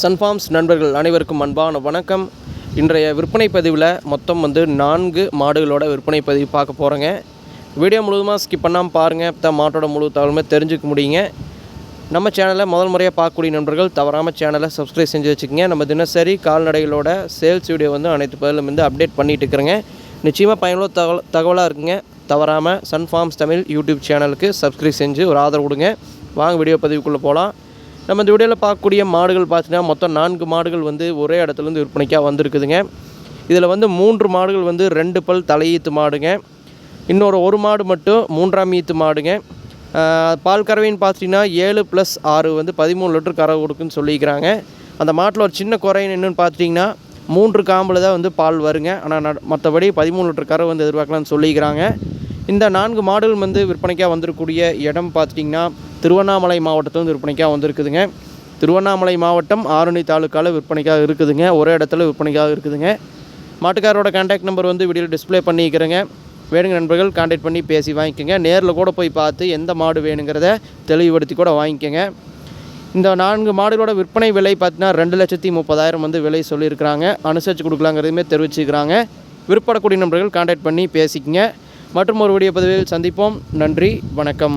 Sun Farms நண்பர்கள் அனைவருக்கும் அன்பான வணக்கம். இன்றைய விற்பனை பதிவில் மொத்தம் வந்து நான்கு மாடுகளோட விற்பனை பதிவு பார்க்க போகிறேங்க வீடியோ முழுவதுமாக ஸ்கிப் பண்ணாமல் பாருங்கள் தான் மாட்டோட முழு தகவலுமே தெரிஞ்சுக்க முடியுங்க. நம்ம சேனலை முதல் முறையாக பார்க்கக்கூடிய நண்பர்கள் தவறாமல் சேனலை சப்ஸ்கிரைப் செஞ்சு வச்சுக்கோங்க. நம்ம தினசரி கால்நடைகளோட சேல்ஸ் வீடியோ வந்து அனைத்து பதிலும் வந்து அப்டேட் பண்ணிகிட்டு இருக்கிறேங்க. நிச்சயமாக பயனுள்ள தகவல் தகவலாக இருக்குங்க. தவறாமல் சன்ஃபார்ம்ஸ் தமிழ் யூடியூப் சேனலுக்கு சப்ஸ்கிரைப் செஞ்சு ஒரு ஆதரவு கொடுங்க. வாங்க வீடியோ பதிவுக்குள்ளே போகலாம் நம்ம இந்த வீடியோவில் பார்க்கக்கூடிய மாடுகள் பார்த்தீங்கன்னா மொத்தம் நான்கு மாடுகள் வந்து ஒரே இடத்துலேருந்து விற்பனைக்காக வந்திருக்குதுங்க. இதில் வந்து மூன்று மாடுகள் வந்து ரெண்டு பல் தலையீத்து மாடுங்க. இன்னொரு ஒரு மாடு மட்டும் மூன்றாம் ஈத்து மாடுங்க. பால் கறவைன்னு பார்த்தீங்கன்னா ஏழு ப்ளஸ் ஆறு வந்து பதிமூணு லிட்டர் கறவை கொடுக்குன்னு சொல்லிக்கிறாங்க அந்த மாட்டில் ஒரு சின்ன குறைன்னு என்னென்னு பார்த்தீங்கன்னா மூன்று காம்பில் தான் வந்து பால் வருங்க. ஆனால் மற்றபடி பதிமூணு லிட்டர் கறவை வந்து எதிர்பார்க்கலாம்னு சொல்லிக்கிறாங்க இந்த நான்கு மாடுகள் வந்து விற்பனைக்காக வந்திருக்கக்கூடிய இடம் பார்த்துட்டிங்கன்னா திருவண்ணாமலை மாவட்டத்தில் வந்து விற்பனைக்காக வந்திருக்குதுங்க. திருவண்ணாமலை மாவட்டம் ஆரணி தாலுக்காவில் விற்பனைக்காக இருக்குதுங்க. ஒரே இடத்துல விற்பனைக்காக இருக்குதுங்க. மாட்டுக்காரோட கான்டாக்ட் நம்பர் வந்து வீடியோவில் டிஸ்ப்ளே பண்ணிக்கிறேங்க. வேணுங்க நண்பர்கள் கான்டாக்ட் பண்ணி பேசி வாங்கிக்கோங்க. நேரில் கூட போய் பார்த்து எந்த மாடு வேணுங்கிறத தெளிவுபடுத்தி கூட வாங்கிக்கோங்க. இந்த நான்கு மாடுகளோட விற்பனை விலை பார்த்தீங்கன்னா ரெண்டு லட்சத்தி முப்பதாயிரம் வந்து விலை சொல்லியிருக்கிறாங்க. அனுசரித்து கொடுக்கலாங்கிறதுமே தெரிவிச்சுக்கிறாங்க. விற்படக்கூடிய நண்பர்கள் கான்டாக்ட் பண்ணி பேசிக்கங்க. மற்றும் ஒரு வீடியோ பதிவில் சந்திப்போம். நன்றி வணக்கம்.